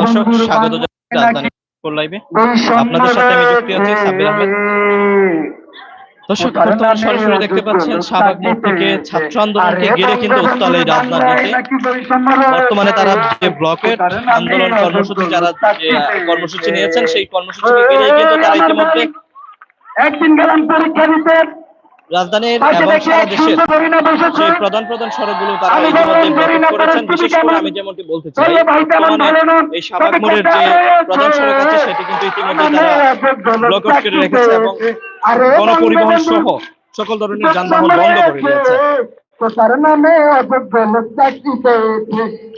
দর্শক স্বাগত রাজধানী লাইভে। আপনাদের সাথে আমি যুক্ত আছি সাব্বির আহমেদ। দর্শক বর্তমানে সরাসরি দেখতে পাচ্ছেন শাহবাগ মোড় থেকে? ছাত্র আন্দোলনকে ঘিরে কিন্তু উত্তাল এই রাজধানীতে। বর্তমানে তারা যে ব্লকের আন্দোলন কর্মসূচি যারা যে কর্মসূচি নিয়েছেন সেই কর্মসূচিকে ঘিরে কিন্তু তারা ইতিমধ্যে একদিন গেলাম পরীক্ষা দিতে। রাজধানীর এবং সারা দেশের। সেই প্রধান প্রধান সড়কগুলো তারা আমি ইতিমধ্যে করেছেন বিশেষ করে আমি যেমনটি বলতে চাই। এই শাহবাগ মোড়ের যে প্রধান সড়ক আছে। সেটি কিন্তু ইতিমধ্যে তারা ব্লকেট করে রেখেছে এবং গণপরিবহন সহ সকল ধরনের যানবাহন বন্ধ করে দিয়েছে তোর নামে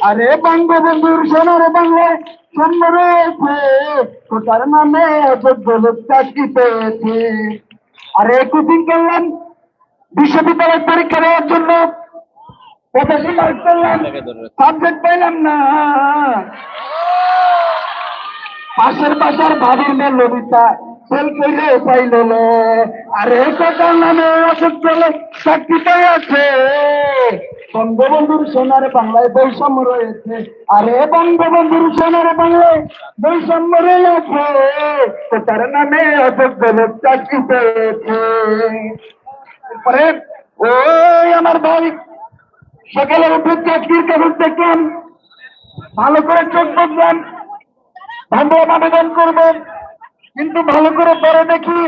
আরে বঙ্গবন্ধুর সোনার বাংলায় জন্ম রয়েছে তোর নামে চাকরি পেয়েছে আরে কোচিং করলাম বিশ্ববিদ্যালয় পরীক্ষা দেওয়ার জন্য পঁচাশি মার্ক করলাম। সাবজেক্ট পাইলাম না। পাশের বাজার ভাবির মেয়ে লবিতা সেল করে পাইল আরে টাকার নামে অসুখ চলে চাকরি আছে। বঙ্গবন্ধুর সোনার বাংলায় বৈষম্য রয়েছে। আরে বঙ্গবন্ধুর সোনার বাংলায় বৈষম্য রয়েছে। তার নামে অযোগ্য লোক চাকরি পেয়েছে। এরপরে ওই আমার ভাই সকালে উঠে চাকরির কাগজ দেখলাম ভালো করে চোখ দেখলাম ধন্যবাদ আবেদন করব কিন্তু ভালো করে পরে দেখি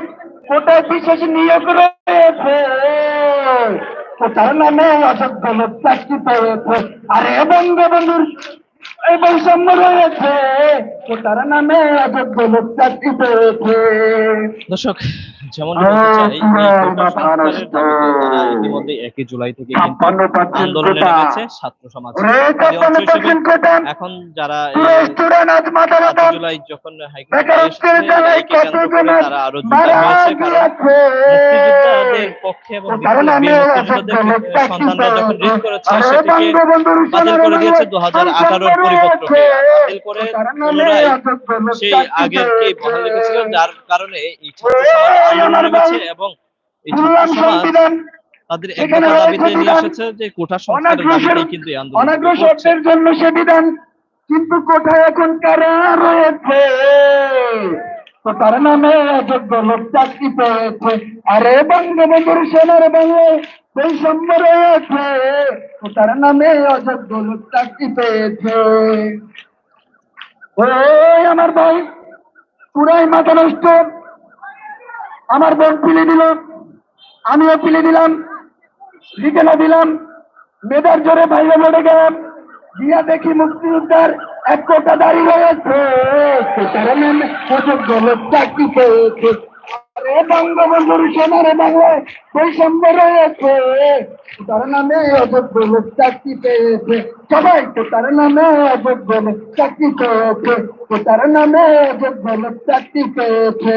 কোটায় বিশেষ নিয়োগ রয়েছে। তার নামে অযোগ্য লোক, চাকরি পেয়েছে। আরে বঙ্গবন্ধুর এই বৈষম্য রয়েছে। তো তার নামে অযোগ্য লোক, চাকরি পেয়েছে। দর্শক যেমন ইতিমধ্যে একই জুলাই থেকে আন্দোলনে নেমেছে ছাত্র সমাজ। এখন যারা জুলাই যখন তারা আরও মারা জোরদার হয়েছে কারণ গিয়েছে। মুক্তিযোদ্ধাদের পক্ষে এবং কারণ আমি বিপ্লবী মুক্তিযোদ্ধাদের সন্তানরা যখন রিট করেছে সেটিকে বাতিল করে দিয়েছে দু হাজার আঠারোর পরিপত্রকে বাতিল করে পুনরায় সেই। বহাল রেখেছিল যার কারণে এই ছাত্র সমাজ আন্দোলন নেমেছে এবং এই ছাত্র সমাজ তাদের এক দাবিতে নিয়ে এসেছে যে কোটা সংস্কারের দাবিতেই কিন্তু এই আন্দোলন অনাগ্রসরদের জন্য সে বিধান কিন্তু কোথায় এখন কারা রয়েছে? তো তার নামে অযোগ্য লোক চাকরি পেয়েছে। আরে বঙ্গবন্ধুর সেনার বাংলায় বৈষম্য রয়েছে। তো তার নামে অযোগ্য লোক চাকরি পেয়েছে। ওই আমার ভাই পুরাই মাথা নষ্ট আমার বোন পিলে দিল। আমিও পিলে দিলাম। লিখে দিলাম। মেধার জোরে বাইরে লড়ে গেলাম। দিয়া দেখি মুক্তিযোদ্ধার এক কোটা দাঁড়ি রয়েছে তারা নামে অযোগ্য লোক চাকরি পেয়েছে আরে বঙ্গবন্ধুর সোনারে বাংলায় বৈষম্য রয়েছে। তার নামে অযোগ্য লোক চাকরি পেয়েছে। সবাই তো তার নামে অযোগ্য লোক চাকরি পেয়েছে। তো তার নামে অযোগ্য লোক চাকরি পেয়েছে।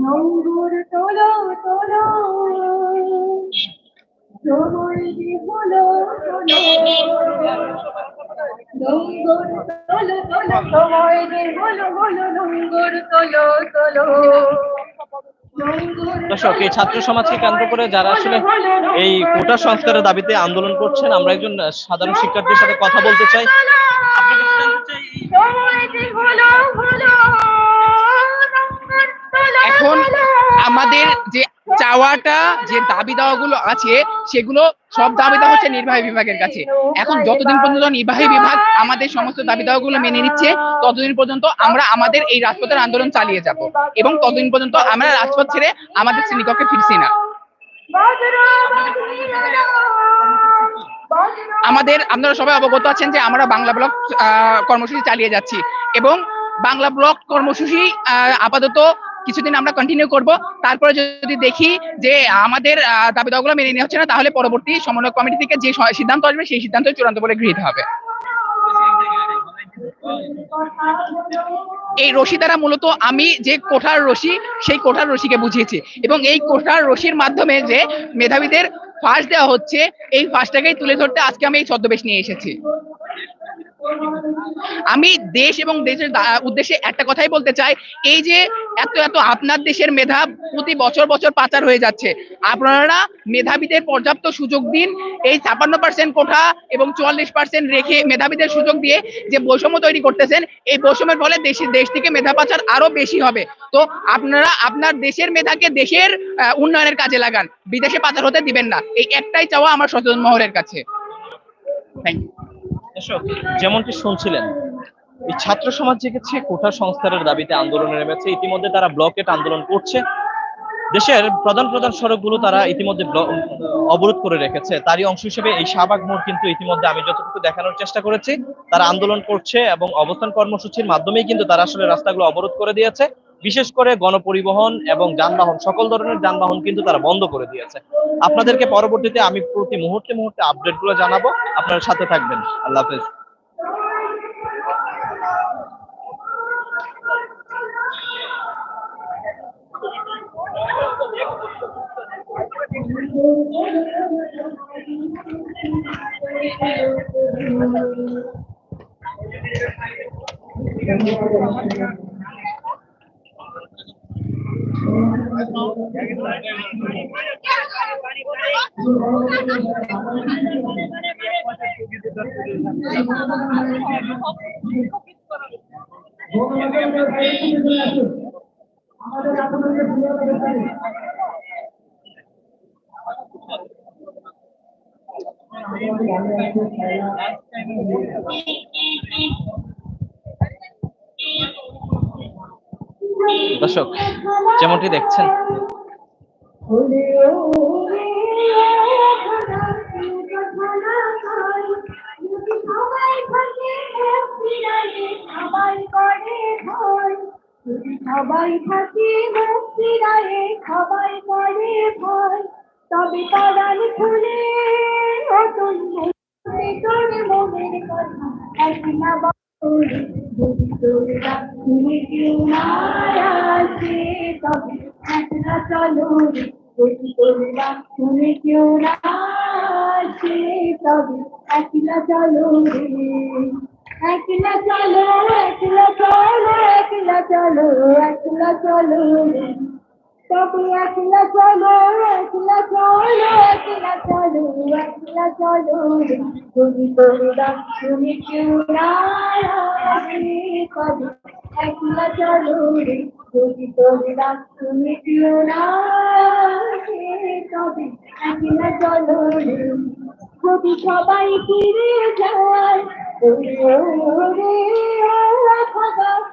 নঙ্গুর তোলো তোলো হলো তোলো। নঙ্গুর তোলো তোলো। জমৈরি হলো হলো নঙ্গুর তোলো তোলো। দর্শক এই ছাত্র সমাজকে কেন্দ্র করে যারা আসলে এই কোটা সংস্কারের দাবিতে আন্দোলন করছেন আমরা একজন সাধারণ শিক্ষার্থীর সাথে কথা বলতে চাই আমাদের যে চাওয়াটা, যে দাবি দাওয়াগুলো আছে, সেগুলো সব দাবি দেওয়া হচ্ছে নির্বাহী বিভাগের কাছে। এখন যতদিন পর্যন্ত নির্বাহী বিভাগ আমাদের সমস্ত দাবি দাওয়াগুলো মেনে নিচ্ছে, ততদিন পর্যন্ত আমরা আমাদের এই রাজপথের আন্দোলন চালিয়ে যাব এবং ততদিন পর্যন্ত আমরা রাজপথ ছেড়ে আমাদের শ্রেণীকক্ষে ফিরছি না। আমাদের, আপনারা সবাই অবগত আছেন যে আমরা বাংলা ব্লক কর্মসূচি চালিয়ে যাচ্ছি এবং বাংলা ব্লক কর্মসূচি আপাতত কিছুদিন আমরা কন্টিনিউ করব। তারপরে যদি দেখি যে আমাদের দাবি দাওয়াগুলো মেনে নেওয়া হচ্ছে না, তাহলে পরবর্তী সমন্বয় কমিটি থেকে যে সিদ্ধান্ত আসবে, সেই সিদ্ধান্ত চূড়ান্ত বলে গৃহীত হবে। এই রশি দ্বারা মূলত আমি যে কোঠার রশি, সেই কোঠার রশিকে বুঝিয়েছি। এবং এই কোঠার রশির মাধ্যমে যে মেধাবীদের ফাঁস দেওয়া হচ্ছে, এই ফাঁসটাকেই তুলে ধরতে আজকে আমি এই ছদ্মবেশ নিয়ে এসেছি। আমি দেশ এবং দেশের উদ্দেশ্যে একটা কথাই বলতে চাই, এই যে এত এত আপনার দেশের মেধা প্রতি বছর বছর পাচার হয়ে যাচ্ছে। আপনারা মেধাবীদের পর্যাপ্ত সুযোগ দিন, এই ছাপান্ন পার্সেন্ট কোঠা এবং চুয়াল্লিশ পার্সেন্ট রেখে মেধাবীদের সুযোগ দিয়ে যে বৈষম্য তৈরি করতেছেন, এই বৈষম্যের ফলে দেশে, দেশ থেকে মেধা পাচার আরও বেশি হবে। তো আপনারা আপনার দেশের মেধাকে দেশের উন্নয়নের কাজে লাগান, বিদেশে পাচার হতে দিবেন না। এই একটাই চাওয়া আমার সচেতন মহলের কাছে। থ্যাংক ইউ দর্শক, যেমনটি শুনছিলেন, এই ছাত্র সমাজ জেগেছে কোটা সংস্কারের দাবিতে আন্দোলনে নেমেছে। ইতিমধ্যে তারা ব্লকেট আন্দোলন করছে। দেশের প্রধান প্রধান সড়কগুলো তারা ইতিমধ্যে অবরোধ করে রেখেছে। তারই অংশ হিসেবে এই শাহবাগ মোড় কিন্তু ইতিমধ্যে আমি যতটুকু দেখানোর চেষ্টা করেছি, তারা আন্দোলন করছে এবং অবস্থান কর্মসূচির মাধ্যমেই কিন্তু তারা আসলে রাস্তাগুলো অবরোধ করে দিয়েছে। বিশেষ করে গণপরিবহন এবং যানবাহন, সকল ধরনের যানবাহন কিন্তু তারা বন্ধ করে দিয়েছে। আপনাদেরকে পরবর্তীতে আমি প্রতি মুহূর্তে মুহূর্তে আপডেটগুলো জানাব। আপনারা সাথে থাকবেন। আল্লাহ হাফেজ। আমাদের আপনাদের দর্শক যেমনটি দেখছেন সবাই থাকে মুক্তিরায়ে সবাই করে ভয়। তবে পরাণ খুলে রাখি কেউ না একলা চলো রে যদি তোর রাখি কেউ না আসে তবে একলা চলো রে একলা চলো একলা চলো একলা চলো একলা চলো তবে একলা চলো একলা চলো একলা চলো একলা চলো কেউ না আসে তবে একলা চলো তোরা শুনে কেউ না একলা চলো যদি সবাই ফিরে যায়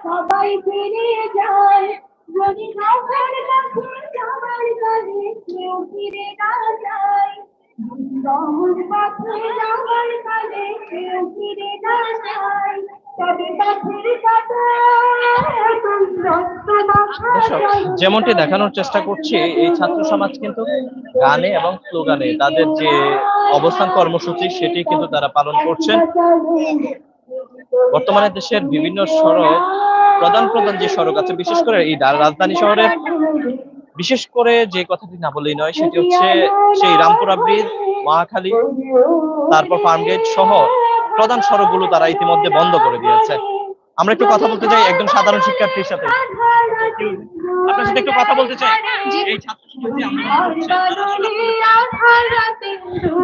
সবাই ফিরে যায় যদি সবার কাছে সবার কাছে কেউ ফিরে না যায়। রহর পথে যাওয়ার কালে কেউ ফিরে না যায়। তবে পথের কাছে দর্শক যেমনটি দেখানোর চেষ্টা করছি এই ছাত্র সমাজ কিন্তু গানে এবং স্লোগানে তাদের যে অবস্থান কর্মসূচি সেটি কিন্তু তারা পালন করছেন। বর্তমানে দেশের বিভিন্ন সড়ক প্রধান প্রধান যে সড়ক আছে, বিশেষ করে এই রাজধানী শহরে, বিশেষ করে যে কথাটি না বলেই নয়, সেটি হচ্ছে সেই রামপুরা ব্রিজ, মহাখালী, তারপর ফার্মগেট সহ প্রধান সড়কগুলো তারা ইতিমধ্যে বন্ধ করে দিয়েছে। আমরা একটু কথা বলতে চাই একজন সাধারণ শিক্ষার্থীর সাথে। আপনার সাথে একটু কথা বলতে চাই। এই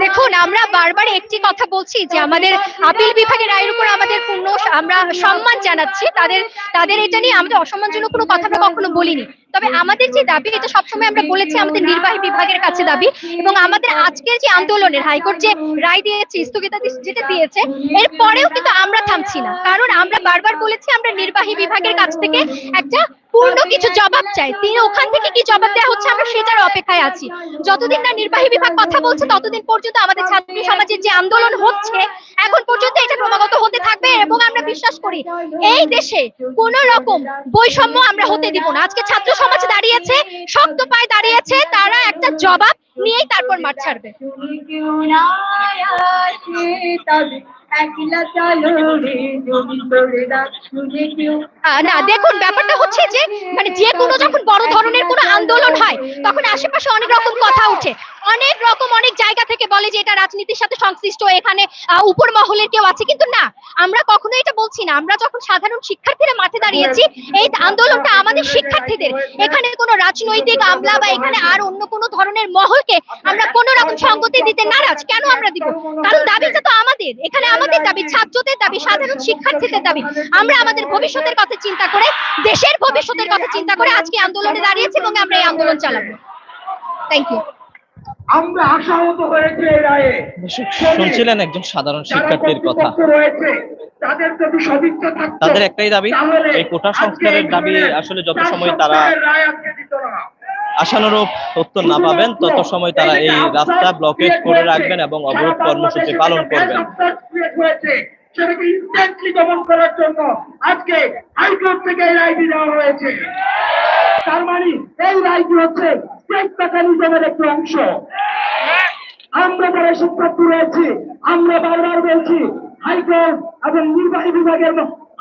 দেখুন আমরা বারবার একটি কথা বলছি যে আমাদের আপিল বিভাগের রায়ের উপর আমাদের পূর্ণ আমরা সম্মান জানাচ্ছি। তাদের তাদের এটা নিয়ে আমাদের অসম্মানজনক কোনো কথা আমরা কখনো বলিনি। তবে আমাদের যে দাবি এটা সবসময় আমরা বলেছি আমাদের নির্বাহী বিভাগের কাছে দাবি এবং আমাদের আজকের যে আন্দোলনের হাইকোর্ট যে রায় দিয়েছে স্থগিতাদেশ যেটা দিয়েছে এর পরেও কিন্তু আমরা থামছি না। কারণ আমরা বারবার বলেছি আমরা নির্বাহী বিভাগের কাছ থেকে একটা পূর্ণ কিছু জবাব চাই। তিনি ওখান থেকে কি জবাব দেওয়া হচ্ছে? আমরা সেটার অপেক্ষায় আছি। যতদিন না নির্বাহী বিভাগ কথা বলছে, ততদিন পর্যন্ত আমাদের ছাত্র সমাজের যে আন্দোলন হচ্ছে, এখন পর্যন্ত এটা ক্রমাগত হতে থাকবে এবং আমরা বিশ্বাস করি, এই দেশে কোন রকম বৈষম্য আমরা হতে দিব না। আজকে ছাত্র সমাজ দাঁড়িয়েছে শক্ত পায়ে দাঁড়িয়েছে তারা একটা জবাব নিয়েই তারপর মাঠ ছাড়বে। না, দেখুন, ব্যাপারটা হচ্ছে যে মানে যে কোনো যখন বড় ধরনের কোনো আন্দোলন হয়, তখন আশেপাশে অনেক রকম কথা উঠে অনেক রকম অনেক জায়গা থেকে বলে যে এটা রাজনীতির সাথে সংশ্লিষ্ট, এখানে উপর মহলের কেউ আছে। কিন্তু না, আমরা কখনো এটা বলছি না। আমরা যখন সাধারণ শিক্ষার্থীরা মাঠে দাঁড়িয়েছি, এই আন্দোলনটা আমাদের শিক্ষার্থীদের। এখানে কোনো রাজনৈতিক আমলা বা এখানে আর অন্য কোনো ধরনের মহলকে আমরা কোনো রকম সঙ্গতি দিতে নারাজ। কেন আমরা দিব? কারণ দাবিটা তো আমাদের। এখানে আমাদের দাবি, ছাত্রদের দাবি, সাধারণ শিক্ষার্থীদের দাবি। আমরা আমাদের ভবিষ্যতের কথা চিন্তা করে, দেশের ভবিষ্যতের কথা চিন্তা করে আজকে আন্দোলনে দাঁড়িয়েছি এবং আমরা এই আন্দোলন চালাবো। থ্যাংক ইউ আমরা আশাহত হয়েছে এই রায়ে। শুনছিলেন একজন সাধারণ শিক্ষার্থীর কথা। তাদের যদি সদিচ্ছা থাকতো তাদের একটাই দাবি এই কোটা সংস্কারের দাবি আসলে যত সময় তারা। আশানুরূপ উত্তর না পাবেন তত সময় তারা এই রাস্তা ব্লকেজ করে রাখবেন এবং অবরোধ কর্মসূচি পালন করবেন। সেটাকে ইনস্ট্যান্টলি দমন করার জন্য আজকে হাইকোর্ট থেকে এই রায়টি দেওয়া হয়েছে। তার মানে এই রায়টি হচ্ছে স্টেট একটি অংশ। আমরা যারা শিক্ষার্থী রয়েছি আমরা বারবার বলছি, হাইকোর্ট এবং নির্বাহী বিভাগের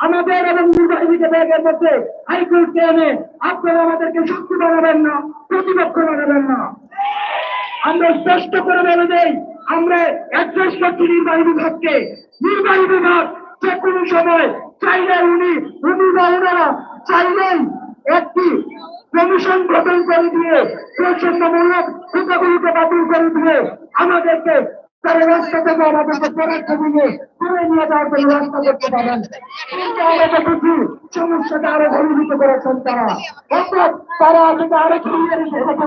আমাদের এবং নির্বাহী বিভাগের মধ্যে হাইকোর্টকে এনে আপনারা আমাদেরকে শক্তি বানাবেন না, প্রতিপক্ষ বানাবেন না। আমরা স্পষ্ট করে বলে দেই আমরা অ্যাড্রেস করছি নির্বাহী বিভাগকে। নির্বাহী বিভাগ যে কোনো সময় চাইলে উনি উনি বা ওনারা চাইলেই একটি কমিশন গঠন করে দিয়ে প্রচন্ডমূলক টিকাগুলিকে বাতিল করে দিয়ে আমাদেরকে তারা রাস্তা থেকে আমাদেরকে পরীক্ষা দিয়ে তুলে নিয়ে যাওয়ার জন্য রাস্তা করতে পারেন। কিন্তু আমরা দেখেছি সমস্যাটা আরও ঘনীভূত করেছেন তারা? অর্থাৎ তারা আজকে আরও ঘুরিয়ে রেখেছেন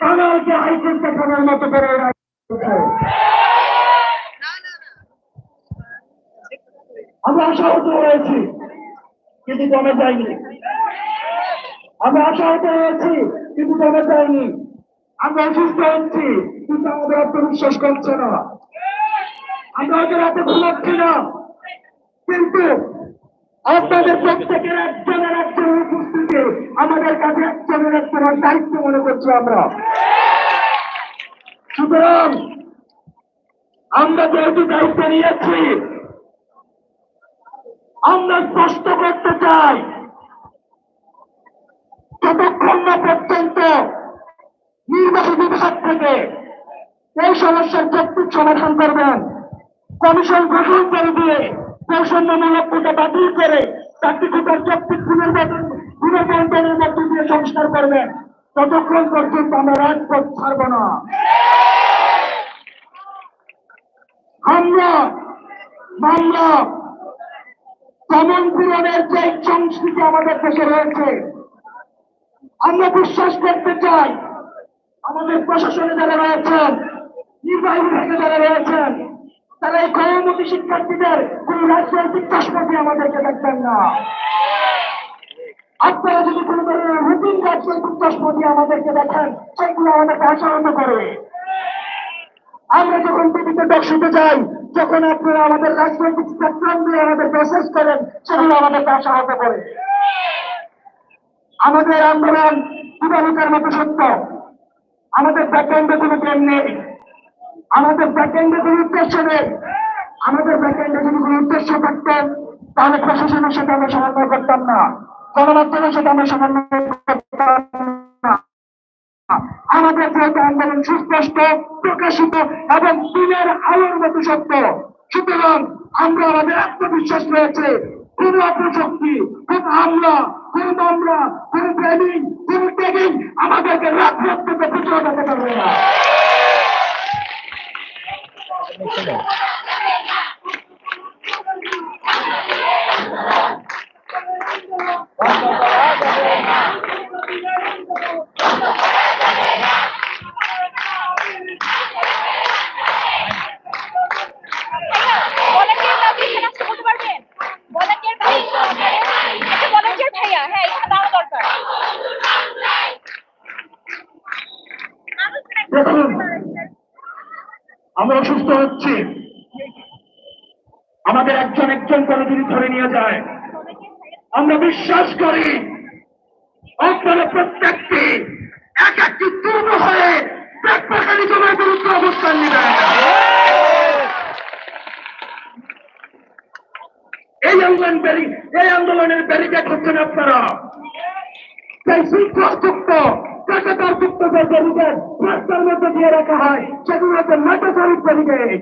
তারা যে হাইকোর্ট দেখানোর মতো করে আমরা আশাহত হয়েছি, কিন্তু কমে যায়নি। আমরা আশাহত হয়েছি, কিন্তু কমে যায়নি। আমরা অসুস্থ হচ্ছি, কিন্তু আমাদের আত্মবিশ্বাস করছে না। আমরা হয়তো রাতে ঘুমাচ্ছি না। কিন্তু আপনাদের প্রত্যেকের একজনের একজনের উপস্থিতি আমাদের কাছে একজনের একজনের দায়িত্ব মনে করছি আমরা। সুতরাং আমরা যেহেতু দায়িত্ব নিয়েছি, আমরা স্পষ্ট করতে চাই, যতক্ষণ না পর্যন্ত নির্বাহী বিভাগ থেকে এই সমস্যার যৌক্তিক সমাধান করবেন, কমিশন গঠন করে দিয়ে কৌশল্যমূলক কোটা বাতিল করে চাকরি কোটার যৌক্তিক পুনর্বাদন পুনর্বন্টনের মধ্য দিয়ে সংস্কার করবেন, ততক্ষণ পর্যন্ত আমরা রাজপথ ছাড়ব না। আমরা বাংলা দমন পূরণের যে সংস্কৃতি আমাদের দেশে রয়েছে, আমরা বিশ্বাস করতে চাই আমাদের প্রশাসনে যারা রয়েছেন, নির্বাহী বিভাগে যারা রয়েছেন, তারা এই কর্মমুখী শিক্ষার্থীদের কোন রাজনৈতিক চশমাটি আমাদেরকে দেখবেন না। আপনারা যদি কোনো ধরনের রুটিন রাজনৈতিক চশমাটি আমাদেরকে দেখেন, সেগুলো আমাদেরকে আচরণ করে। আমরা যখন টিভিতে দর্শিতে যাই, যখন আপনারা আমাদের রাজনৈতিক স্পেকট্রাম দিয়ে আমাদের মেসেজ করেন, সেগুলো আমাদেরকে আশাহত করে। আমাদের আন্দোলন দিবালিকার মতো সত্য। আমাদের ব্যাকগ্রাউন্ডে কোনো প্রেম নেই। আমাদের ব্যাকগ্রাউন্ডে কোনো উদ্দেশ্য নেই। আমাদের ব্যাকগ্রাউন্ডে যদি কোনো উদ্দেশ্য থাকতেন তাহলে প্রশাসনের সাথে আমরা সমন্বয় করতাম না। গণমাধ্যমের সাথে আমরা সমন্বয় করতাম আমাদের যেহেতু আন্দোলন সুস্পষ্ট, প্রকাশিত এবং দিনের আলোর মতো সত্য। সুতরাং আমরা আমাদের আত্মবিশ্বাস রয়েছে। কোন অপশক্তি, কোন হামলা, কোন মামলা, কোন ট্রেনিং কোন ট্রেনিং আমাদেরকে রাত রাত থেকে পিছিয়ে যেতে পারবে না। ভলান্টিয়ার ভাই এখানে আসতে বলতে পারবেন ভলান্টিয়ার ভাই একটা ভলান্টিয়ার ভাইয়া হ্যাঁ দেখুন আমরা অসুস্থ হচ্ছি আমাদের একজন একজন করে যদি ধরে নিয়ে যায়। আমরা বিশ্বাস করি, আপনারা প্রত্যেকটি এক একটি দুর্গ হয়ে ব্যাকপাকা নিগমের বিরুদ্ধে অবস্থান নেবেন। এই আন্দোলন এই আন্দোলনের ব্যারিকেড হচ্ছেন আপনারা। সেই শৃঙ্খলাযুক্ত কাটাতারযুক্ত যে ব্যারিকেড রাস্তার মধ্যে দিয়ে রাখা হয় সেগুলো হচ্ছে মেটাফরিক ব্যারিকেড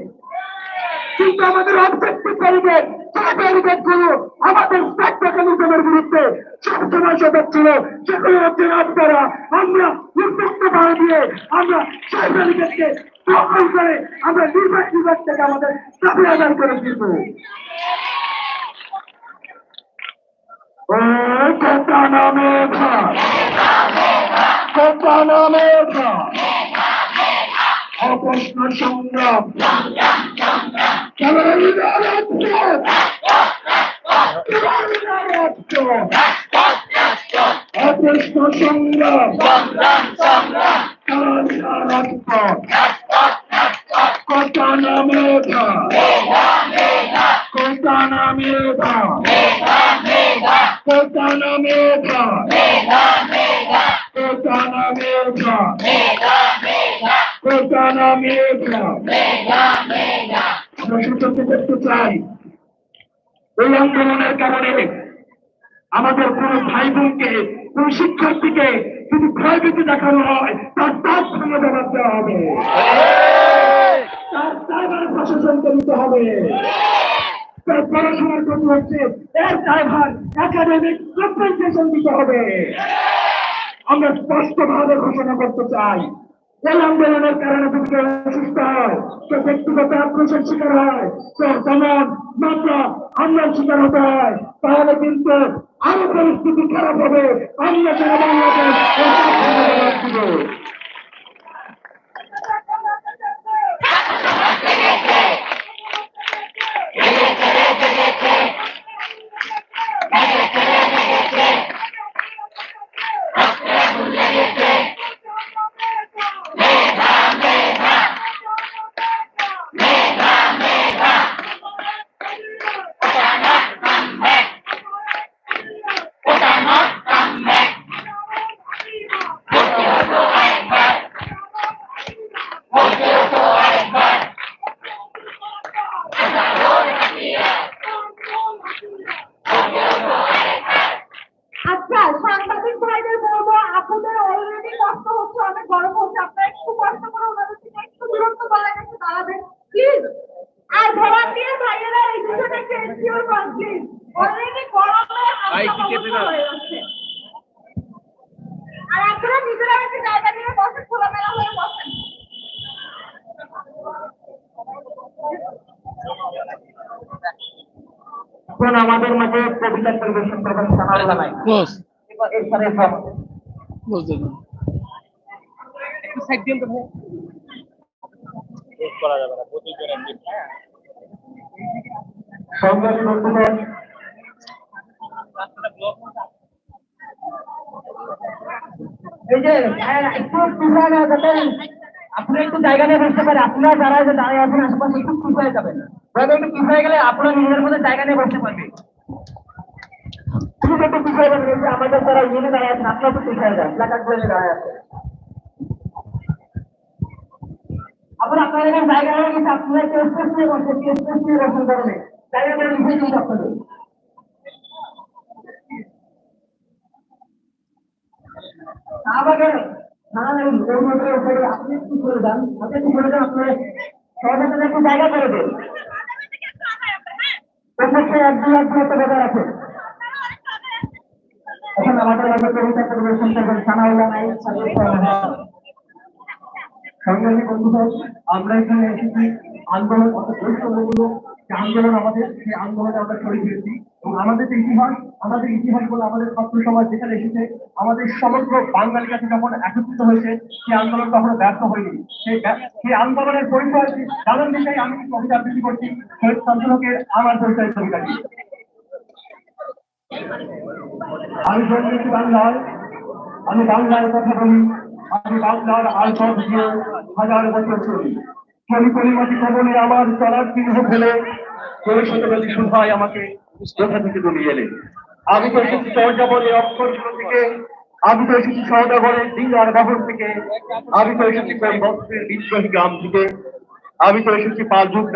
কিন্তু আমাদের অবজেক্টিভ ব্যারিকেড সেই ব্যারিকেডগুলো আমাদের স্টেট মেকানিজমের বিরুদ্ধে সবসময় সদর ছিল সেগুলো হচ্ছে আপনারা আমরা উদ্যুক্ত ভাবে দিয়ে আমরা সেই ব্যারিকেডকে দখল করে আমরা নির্বাচন বিভাগ থেকে আমাদের দাবি আদায় করে দিব ও কথা নামে ভাই ভাই অপ্রশ্ন সংগ্রাম। অপ্রশ্ন সংগ্রাম। কথা নামে কথা নামে কথা নামে আন্দোলনের কারণে আমাদের কোন ভাই বোনকে কোন শিক্ষার্থীকে যদি ভয়ভীতি দেখানো হয়, তার তার সঙ্গে জবাব দেওয়া হবে। তার ড্রাইভার প্রশাসনকে দিতে হবে। তার পড়াশোনার ক্ষতি হচ্ছে, এর ড্রাইভার একাডেমিক কম্পেনসেশন দিতে হবে। আমরা স্পষ্টভাবে ঘোষণা করতে চাই। এই আন্দোলনের কারণে কেউ অসুস্থ হয়। কেউ ব্যক্তিগত আক্রোশের শিকার হয়। কেউ যেমন মাত্রা হামলার শিকার হতে হয়। তাহলে কিন্তু আরও পরিস্থিতি খারাপ হবে। আমরা এই সাবধানে জবাব দিব। আচ্ছা সাংবাদিক ভাইদের বলব আপনাদের অলরেডি কষ্ট হচ্ছে অনেক গরম হচ্ছে আপনারা একটু কষ্ট করে ওনাদের থেকে একটু দূরত্ব বজায় রেখে দাঁড়াবেন প্লিজ আর ভলান্টিয়ার ভাইয়েরা এই বিষয়টা একটু এনসিওর করেন প্লিজ অলরেডি গরমে হালকা অবস্থা হয়ে যাচ্ছে আর আপনারা নিজেরা একটু জায়গা নিয়ে বসেন খোলামেলা হয়ে বসেন এখন আমাদের মাঝে কবিতা পরিবেশন করবেন সানাউল্লাহ ভাই ক্লোজ সাইড দিন তো ভাই বন্ধুগণ এই যে হ্যাঁ, একটু না যাবেন। আপনি একটু জায়গা নিয়ে বসতে পারেন। আপনারা যারা দাঁড়িয়ে আছেন আশেপাশে একটু পিছিয়ে যাবেন। একটু পিছিয়ে গেলে আপনারা নিজের মধ্যে জায়গা নিয়ে বসতে পারবেন। শুধু একটু পিছিয়ে যাবেন যে আমাদের যারা ইউনে দাঁড়িয়ে আছেন আপনারা একটু পিছিয়ে যান প্লাকার্ডগুলো দাঁড়িয়ে আছে। আবার আপনারা এখানে জায়গা হয়ে গেছে আপনারা একটু স্পেস নিয়ে বসে একটু স্পেস নিয়ে বসেন কারণে জায়গা নিয়ে লিখে দিন আপনাদের। আমাকে না না উপরে আপনি একটু করে যান। আপনি একটু করে যান আপনার সবাই একটু জায়গা করে দিন। প্রত্যেককে এক দুই এক দুই বজায় রাখুন এখন আমাদের কবিতা পরিবেশন করবেন সংগ্রামী আমরা এখানে এসেছি আন্দোলন বৈষম্যমূলক যে আন্দোলন আমাদের, সেই আন্দোলনে আমরা শরীর হয়েছি। এবং আমাদের যে ইতিহাস, আমাদের ইতিহাস বলে আমাদের ছাত্র সমাজ যেখানে এসেছে, আমাদের সমগ্র বাঙালি কাছে যখন একত্রিত হয়েছে, সেই আন্দোলন কখনো ব্যর্থ হয়নি। সেই সেই আন্দোলনের পরিচয় জানার বিষয়ে আমি কবিতা আবৃত্তি করছি। শহীদ শান্তনুকের আমার পরিচয় কবিতাটি আমি জন্মেছি বাংলায়, আমি বাংলার কথা বলি, আমি বাংলার আলফাব দিয়ে হাজার বছর চলি। চলি চলি মাটি ভবনে আমার চলার চিহ্ন ফেলে চলে শতবাদী সুভাই আমাকে কোথা থেকে দলিয়ে এলে? আমি তো এসেছি চর্যাবলের অক্ষরগুলো থেকে। আমি তো এসেছি সৌদাগরের ডিঙ্গার বাহন থেকে। আমি তো এসেছি বিদ্রোহী গ্রাম থেকে। আমি তো এসেছি পাঁচ যুগ